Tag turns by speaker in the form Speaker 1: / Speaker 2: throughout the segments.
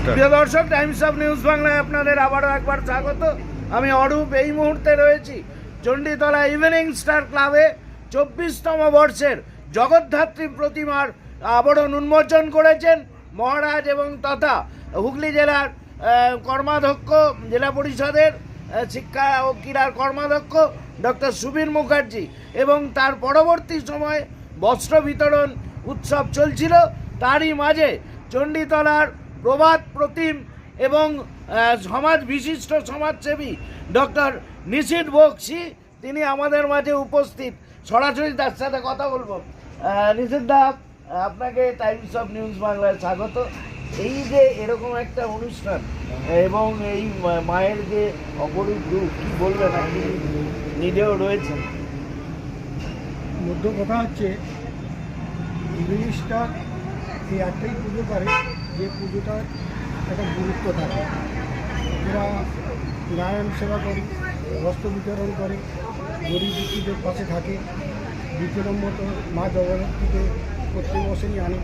Speaker 1: Star
Speaker 2: দর্শক Times of news বাংলায় আপনাদের আবারও একবার স্বাগত। আমি অরূপ, এই মুহূর্তে রয়েছি চণ্ডীতলা ইভিনিং স্টার ক্লাবে চব্বিশতম বর্ষের জগদ্ধাত্রী প্রতিমার আবরণ উন্মোচন করেছেন মহারাজ এবং তথা হুগলি জেলার কর্মাধ্যক্ষ, জেলা পরিষদের শিক্ষা ও ক্রীড়ার কর্মাধ্যক্ষ ডক্টর সুবীর মুখার্জি এবং তার পরবর্তী সময়ে বস্ত্র বিতরণ উৎসব চলছিল। তারই মাঝে চণ্ডীতলার প্রবাদ, প্রতিম এবং সমাজ বিশিষ্ট সমাজসেবী ডক্টর নিশিত বক্সি, তিনি আমাদের মাঝে উপস্থিত। সরাসরি তার সাথে কথা বলব। নিশিত দা, আপনাকে টাইমস অফ নিউজ বাংলায় স্বাগত। এই যে এরকম একটা অনুষ্ঠান, এবং এই মায়ের যে অপরূপ রূপ, কি বলবেন? আপনি নিজেও রয়েছেন।
Speaker 3: মধ্য কথা হচ্ছে জিনিসটা এই একটাই পুজো করে যে পুজোটার একটা গুরুত্ব থাকে। এরা নারায়ণ সেবা করে, বস্ত্র বিতরণ করে, গরিব দুঃখীদের পাশে থাকে, দ্বিতীয় নম্বর মা জগন্নাথীকে প্রত্যেক বছরই আনে।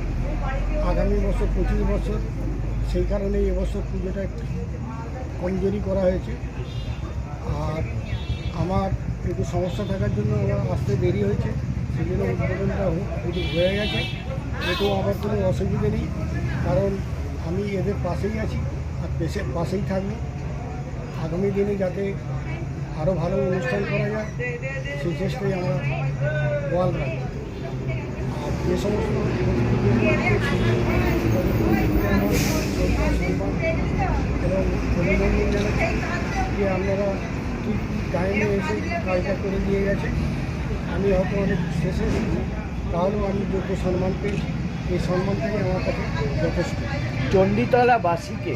Speaker 3: আগামী বছর পঁচিশ বছর, সেই কারণে এবছর পুজোটা কমজোরি করা হয়েছে। আর আমার একটু সমস্যা থাকার জন্য আমার আসতে দেরি হয়েছে সেই জন্য উদ্বোধনটা হয়ে গেছে। এতেও আমার কোনো অসুবিধে নেই। কারণ আমি এদের পাশেই আছি আর পেশে পাশেই থাকব। আগামী দিনে যাতে আরও ভালো অনুষ্ঠান করা যায়, সেই চেষ্টাই আমরা বল রাখি। আর যে সমস্ত এবং যে আপনারা ঠিক টাইমে এসে কাজটা করে দিয়ে গেছে আমি হয়তো অনেক শেষে তাহলেও আমি যোগ্য সম্মান পেয়েছি। এই সম্মানটাই আমার কাছে যথেষ্ট।
Speaker 2: চণ্ডীতলাবাসীকে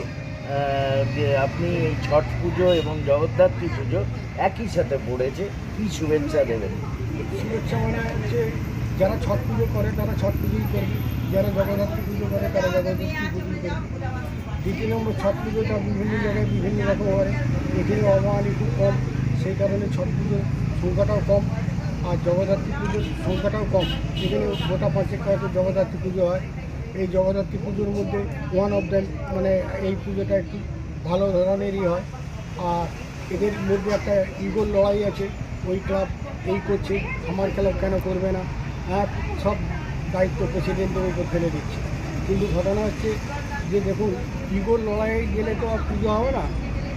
Speaker 2: যে আপনি এই ছট পুজো এবং জগদ্ধাত্রী পুজো একই সাথে পড়েছে কি শুভেচ্ছা দেবেন?
Speaker 3: শুভেচ্ছা মানে হচ্ছে যারা ছট পুজো করে তারা ছট পুজোই করবে যারা জগদ্ধাত্রী পুজো করে তারা জগদ্ধাত্রী পুজোই করবে। দ্বিতীয় নম্বর ছট পুজোটা বিভিন্ন জায়গায় বিভিন্ন রকম হয় এখানে অবাঙালি একটু কম সেই কারণে ছট পুজোর সংখ্যাটাও কম। আর জগদ্ধাত্রী পুজোর সংখ্যাটাও কম। এখানে গোটা পাঁচেক হয়তো জগদ্ধাত্রী পুজো হয়। এই জগদ্ধাত্রী পুজোর মধ্যে ওয়ান অফ দ্যাম মানে এই পুজোটা একটু ভালো ধরনেরই হয়। আর এদের মধ্যে একটা ইগোর লড়াই আছে, ওই ক্লাব এই করছে, আমার ক্লাব কেন করবে না? হ্যাঁ সব দায়িত্ব প্রেসিডেন্টের উপর ফেলে দিচ্ছে। কিন্তু ঘটনা হচ্ছে যে দেখুন ইগোর লড়াইয়ে গেলে তো আর পুজো হবে না।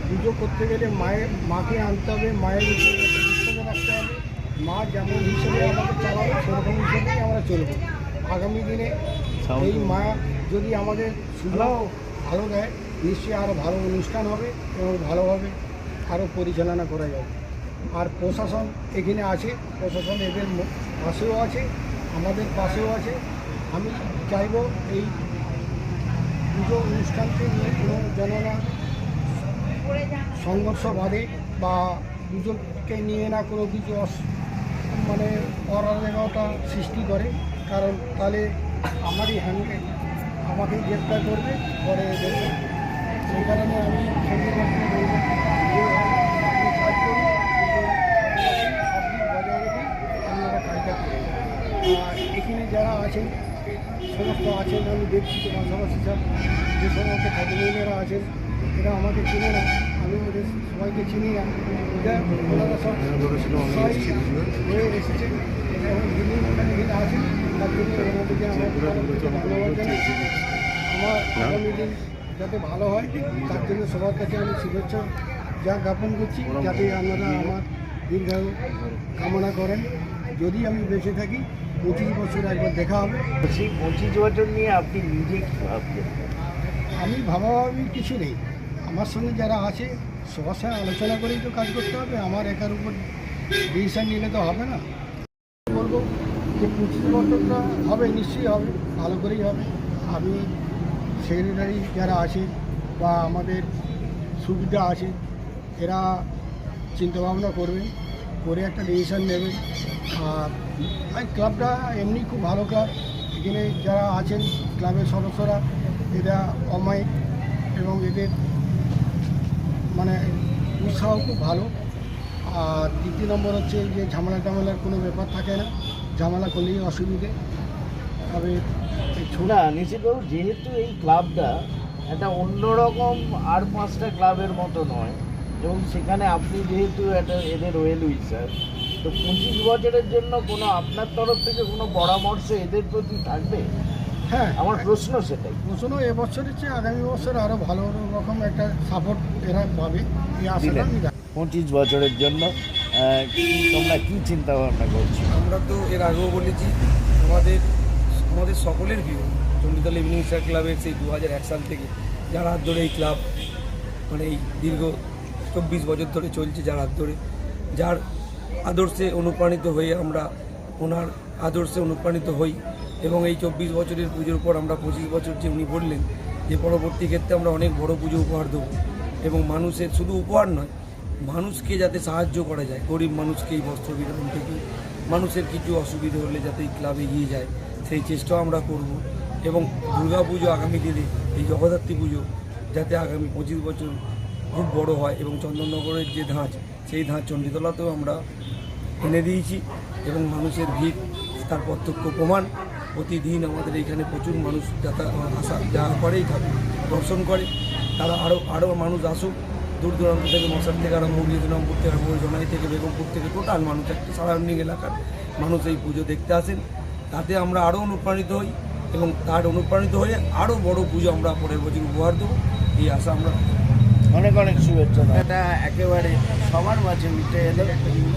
Speaker 3: পুজো করতে গেলে মায়ের, মাকে আনতে হবে, মায়ের উপর একটা বিশ্বাস রাখতে হবে মা যেমন হিসেবে আমাদের চালাবে সেরকম হিসেবেই আমরা চলবো। আগামী দিনে এই মা যদি আমাদের সুযোগ ভালো দেয় নিশ্চয়ই আরও ভালো অনুষ্ঠান হবে এবং ভালোভাবে আরও পরিচালনা করা যাবে। আর প্রশাসন এখানে আছে প্রশাসন এদের পাশেও আছে আমাদের পাশেও আছে। আমি চাইব এই পুজো অনুষ্ঠানকে নিয়ে কোনো যেন না সংঘর্ষ বাঁধে বা পুজোকে নিয়ে না কোনো কিছু মানে অরাজকতা সৃষ্টি করে। কারণ তাহলে আমারই হ্যান্ডে আমাকেই গ্রেপ্তার করবে, পরে দেখবে। সেই কারণে আমি আর এখানে যারা আছেন, সমস্ত আছেন, আমি দেখছি তো পাশাপাশি যে সমস্ত ভদ্রমহিলারা আছেন, এরা আমাকে চিনে না। সবাইকে চিনি না ওনারা সব হয়ে এসেছে। এবং যিনি এখানে আছেন তার জন্য ওনাদেরকে আমার ধন্যবাদ জানাচ্ছি আমার আগামী দিন যাতে ভালো হয় তার জন্য সবার কাছে আমি শুভেচ্ছা যা জ্ঞাপন করছি যাতে আপনারা আমার দীর্ঘায়ু কামনা করেন। যদি আমি বেঁচে থাকি পঁচিশ বছর একবার দেখা হবে।
Speaker 2: সেই পঁচিশ বছর নিয়ে আপনি নিজে কি ভাবছেন?
Speaker 3: আমি ভাবাভাবি কিছু নেই। আমার সঙ্গে যারা আছে সবার সঙ্গে আলোচনা করেই তো কাজ করতে হবে। আমার একার উপর ডিসিশন নিলে তো হবে না। বলব যে বছরটা হবে, নিশ্চয়ই হবে, ভালো করেই হবে। আমি সেক্রেটারি যারা আছে বা আমাদের সুবিধা আছে, এরা চিন্তাভাবনা করবেন, করে একটা ডিসিশন নেবেন। আর এই ক্লাবটা এমনি খুব ভালো ক্লাব এখানে যারা আছেন ক্লাবের সদস্যরা, এরা অমায়িক এবং এদের মানে উৎসাহ খুব ভালো। আর দ্বিতীয় নম্বর হচ্ছে যে ঝামেলা টামেলার কোনো ব্যাপার থাকে না। ঝামেলা করলেই অসুবিধে। তবে
Speaker 2: না নিশ্চিতবাবু যেহেতু এই ক্লাবটা একটা অন্যরকম আর পাঁচটা ক্লাবের মতো নয়, এবং সেখানে আপনি যেহেতু একটা এদের ওয়েল উইসার তো পঁচিশ বছরের জন্য কোনো আপনার তরফ থেকে কোনো পরামর্শ এদের প্রতি থাকবে?
Speaker 3: হ্যাঁ।
Speaker 2: আমার প্রশ্ন সেটাই।
Speaker 3: প্রশ্ন এবছরের চেয়ে আগামী বছর আরও ভালো রকম একটা সাপোর্ট এরা পাবে। এই আশাটা
Speaker 2: দিলেন।
Speaker 3: আমি
Speaker 2: পঁচিশ বছরের জন্য তোমরা কি চিন্তা ভাবনা করছ?
Speaker 1: আমরা তো এর আগেও বলেছি আমাদের আমাদের সকলের প্রিয় চণ্ডীতলা ইভিনিং স্টার ক্লাবের সেই দু এক সাল থেকে যার হাত ধরে এই ক্লাব মানে এই দীর্ঘ চব্বিশ বছর ধরে চলছে যার হাত ধরে যার আদর্শে অনুপ্রাণিত হয়ে আমরা ওনার আদর্শে অনুপ্রাণিত হই এবং এই চব্বিশ বছরের পুজোর পর আমরা পঁচিশ বছর যে উনি বললেন যে পরবর্তী ক্ষেত্রে আমরা অনেক বড় পুজো উপহার দেবো এবং মানুষের শুধু উপহার নয়, মানুষকে যাতে সাহায্য করা যায়, গরিব মানুষকে এই বস্ত্র বিতরণ থেকে, মানুষের কিছু অসুবিধা হলে যাতে এই ক্লাব এগিয়ে যায়, সেই চেষ্টাও আমরা করব এবং দুর্গা পুজো আগামী দিনে, এই জগদ্ধাত্রী পুজো যাতে আগামী পঁচিশ বছর খুব বড় হয় এবং চন্দননগরের যে ধাঁচ, সেই ধাঁচ চণ্ডীতলাতেও আমরা এনে দিয়েছি এবং মানুষের ভিড়, তার প্রত্যক্ষ প্রমাণ। প্রতিদিন আমাদের এখানে প্রচুর মানুষ যাতা, আসা, যাওয়া করেই থাকে দর্শন করে। তারা আরও আরও মানুষ আসুক। দূর দূরান্ত থেকে মশার থেকে আরম্ভ দিনামপুর থেকে করে জনাই থেকে বেগমপুর থেকে টোটাল মানুষ, একটা সারাউন্ডিং এলাকার মানুষ এই পুজো দেখতে আসেন। তাতে আমরা আরও অনুপ্রাণিত হই এবং তার অনুপ্রাণিত হয়ে আরও বড় পুজো আমরা পরের বছর উপহার দেবো। এই আশা আমরা।
Speaker 2: অনেক অনেক শুভেচ্ছা এটা একেবারে সবার মাঝে উঠে এলো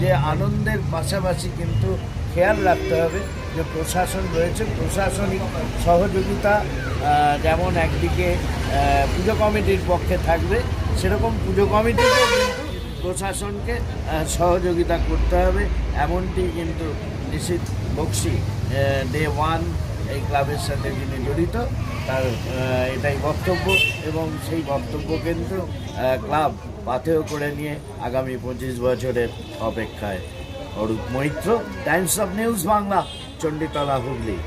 Speaker 2: যে আনন্দের পাশাপাশি কিন্তু খেয়াল রাখতে হবে যে প্রশাসন রয়েছে। প্রশাসনিক সহযোগিতা যেমন একদিকে পুজো কমিটির পক্ষে থাকবে, সেরকম পুজো কমিটিকেও কিন্তু প্রশাসনকে সহযোগিতা করতে হবে। এমনটি কিন্তু নিশ্চিত বক্সি ডে ওয়ান এই ক্লাবের সাথে যিনি জড়িত, তার এটাই বক্তব্য এবং সেই বক্তব্য কিন্তু ক্লাব পাথেও করে নিয়ে আগামী পঁচিশ বছরের অপেক্ষায় Arup Maitra, Times of News Bangla, Chanditala Hooghly.